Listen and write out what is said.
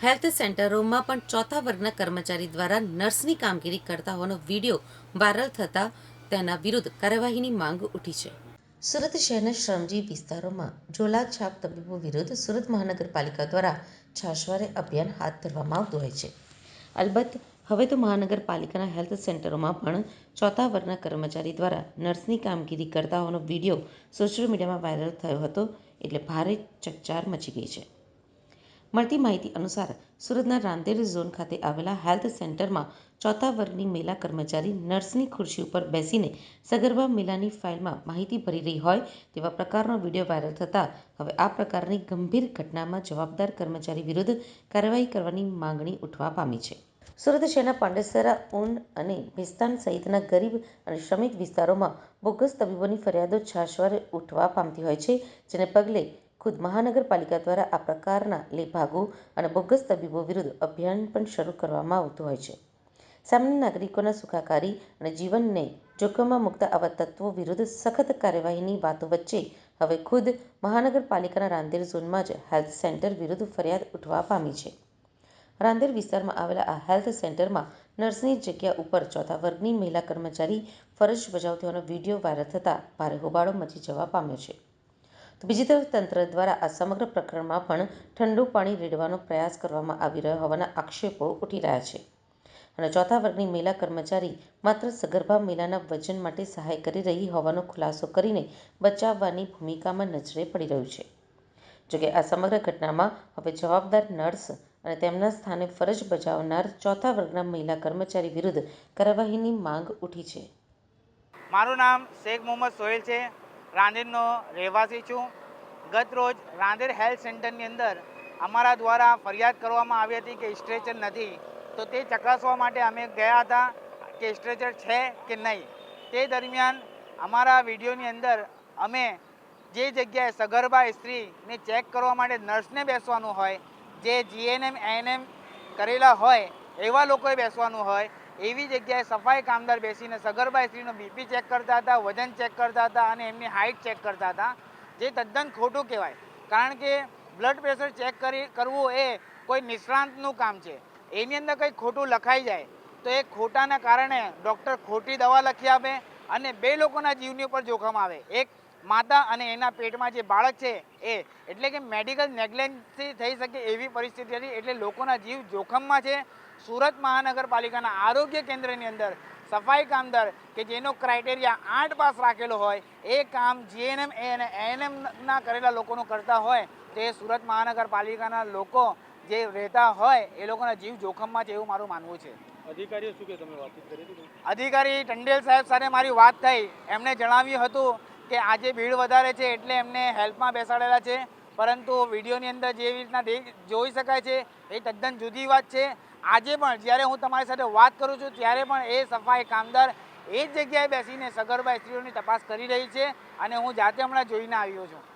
Health સેન્ટરોમાં પણ ચોથા વર્ગના કર્મચારી દ્વારા નર્સની કામગીરી કરતા હોવાનો વીડિયો વાયરલ થતાં તેના વિરુદ્ધ કાર્યવાહીની માંગ ઉઠી છે. સુરત શહેરના શ્રમજી વિસ્તારોમાં ઝોલા છાપ તબીબો વિરુદ્ધ સુરત મહાનગરપાલિકા દ્વારા છાશવારે અભિયાન હાથ ધરવામાં આવતું હોય છે. અલબત્ત, હવે તો મહાનગરપાલિકાના હેલ્થ સેન્ટરોમાં પણ ચોથા વર્ગના કર્મચારી દ્વારા નર્સની કામગીરી કરતા હોવાનો વીડિયો સોશિયલ મીડિયામાં વાયરલ થયો હતો એટલે ભારે ચકચાર મચી ગઈ છે. મળતી માહિતી અનુસાર સુરતના રાંદેર ઝોન ખાતે આવેલા હેલ્થ સેન્ટરમાં ચોથા વર્ગની મહિલા કર્મચારી નર્સની ખુરશી ઉપર બેસીને સગર્ભા મહિલાની ફાઇલમાં માહિતી ભરી રહી હોય તેવા પ્રકારનો વીડિયો વાયરલ થતાં હવે આ પ્રકારની ગંભીર ઘટનામાં જવાબદાર કર્મચારી વિરુદ્ધ કાર્યવાહી કરવાની માંગણી ઉઠવા પામી છે. સુરત શહેરના પાંડેસરા, ઊન અને ભેસ્તાન સહિતના ગરીબ અને શ્રમિક વિસ્તારોમાં બોગસ તબીબોની ફરિયાદો છાશવારે ઉઠવા પામતી હોય છે, જેને પગલે ખુદ મહાનગરપાલિકા દ્વારા આ પ્રકારના લેભાગુ અને બોગસ તબીબો વિરુદ્ધ અભિયાન પણ શરૂ કરવામાં આવતું હોય છે. સામાન્ય નાગરિકોના સુખાકારી અને જીવનને જોખમમાં મુકતા આવા તત્વો વિરુદ્ધ સખત કાર્યવાહીની વાતો વચ્ચે હવે ખુદ મહાનગરપાલિકાના રાંદેર ઝોનમાં જ હેલ્થ સેન્ટર વિરુદ્ધ ફરિયાદ ઉઠવા પામી છે. રાંદેર વિસ્તારમાં આવેલા આ હેલ્થ સેન્ટરમાં નર્સની જગ્યા ઉપર ચોથા વર્ગની મહિલા કર્મચારી ફરજ બજાવતી હોવાનો વીડિયો વાયરલ થતાં ભારે હોબાળો મચી જવા પામ્યો છે. તો બીજી તરફ તંત્ર દ્વારા આ સમગ્ર પ્રકરણમાં પણ ઠંડુ પાણી રેડવાનો પ્રયાસ કરવામાં આવી રહ્યો હોવાના આક્ષેપો ઉઠી રહ્યા છે. અને ચોથા વર્ગની મહિલા કર્મચારી માત્ર સગર્ભા મહિલાના વજન માટે સહાય કરી રહી હોવાનો ખુલાસો કરીને બચાવવાની ભૂમિકામાં નજરે પડી રહ્યું છે. જોકે આ સમગ્ર ઘટનામાં હવે જવાબદાર નર્સ અને તેમના સ્થાને ફરજ બજાવનાર ચોથા વર્ગના મહિલા કર્મચારી વિરુદ્ધ કાર્યવાહીની માંગ ઉઠી છે. મારું નામ શેખ મોહમ્મદ સોહેલ છે. રાંદેરનો રહેવાસી છું. ગત રોજ રાંદેર હેલ્થ સેન્ટરની અંદર અમારા દ્વારા ફરિયાદ કરવામાં આવી હતી કે સ્ટ્રેચર નથી. તો તે ચકાસવા માટે અમે ગયા હતા કે સ્ટ્રેચર છે કે નહીં. તે દરમિયાન અમારા વિડીયોની અંદર અમે જે જગ્યાએ સગર્ભા સ્ત્રીને ચેક કરવા માટે નર્સને બેસવાનું હોય, જે જીએનએમ એએનએમ કરેલા હોય, એવા લોકોએ બેસવાનું હોય એવી જગ્યાએ સફાઈ કામદાર બેસીને સગર્ભા સ્ત્રીનો બીપી ચેક કરતા હતા, વજન ચેક કરતા હતા અને એમની હાઇટ ચેક કરતા હતા, જે તદ્દન ખોટું કહેવાય. કારણ કે બ્લડ પ્રેશર ચેક કરી, કરવું એ કોઈ નિષ્ણાંતનું કામ છે. એની અંદર કંઈ ખોટું લખાઈ જાય, તો એ ખોટાના કારણે ડૉક્ટર ખોટી દવા લખી આપે અને બે લોકોના જીવની ઉપર જોખમ આવે. એક માતા અને એના પેટમાં જે બાળક છે એ એટલે કે મેડિકલ નેગ્લેન્સી થઈ શકે એવી પરિસ્થિતિ હતી એટલે લોકોના જીવ જોખમમાં છે. સુરત મહાનગરપાલિકાના આરોગ્ય કેન્દ્રની અંદર સફાઈ કામદાર કે જેનો ક્રાઇટેરિયા આઠ પાસ રાખેલો હોય એ કામ જીએનએમ અને એએનએમના કરેલા લોકોનું કરતા હોય તે સુરત મહાનગરપાલિકાના લોકો જે રહેતા હોય એ લોકોના જીવ જોખમમાં છે એવું મારું માનવું છે. અધિકારીઓ શું કે તમે વાતચીત કરી અધિકારી ટંડેલ સાહેબ સાથે મારી વાત થઈ. એમણે જણાવ્યું હતું કે આજે ભીડ વધારે છે એટલે એમને હેલ્પમાં બેસાડેલા છે. પરંતુ વિડીયોની અંદર જેવી રીતના જોઈ શકાય છે, એ તદ્દન જુદી વાત છે. આજે પણ જ્યારે હું તમારી સાથે વાત કરું છું, ત્યારે પણ એ સફાઈ કામદાર એ જગ્યાએ બેસીને સગર્ભા સ્ત્રીઓની તપાસ કરી રહી છે અને હું જાતે હમણાં જોઈને આવ્યો છું.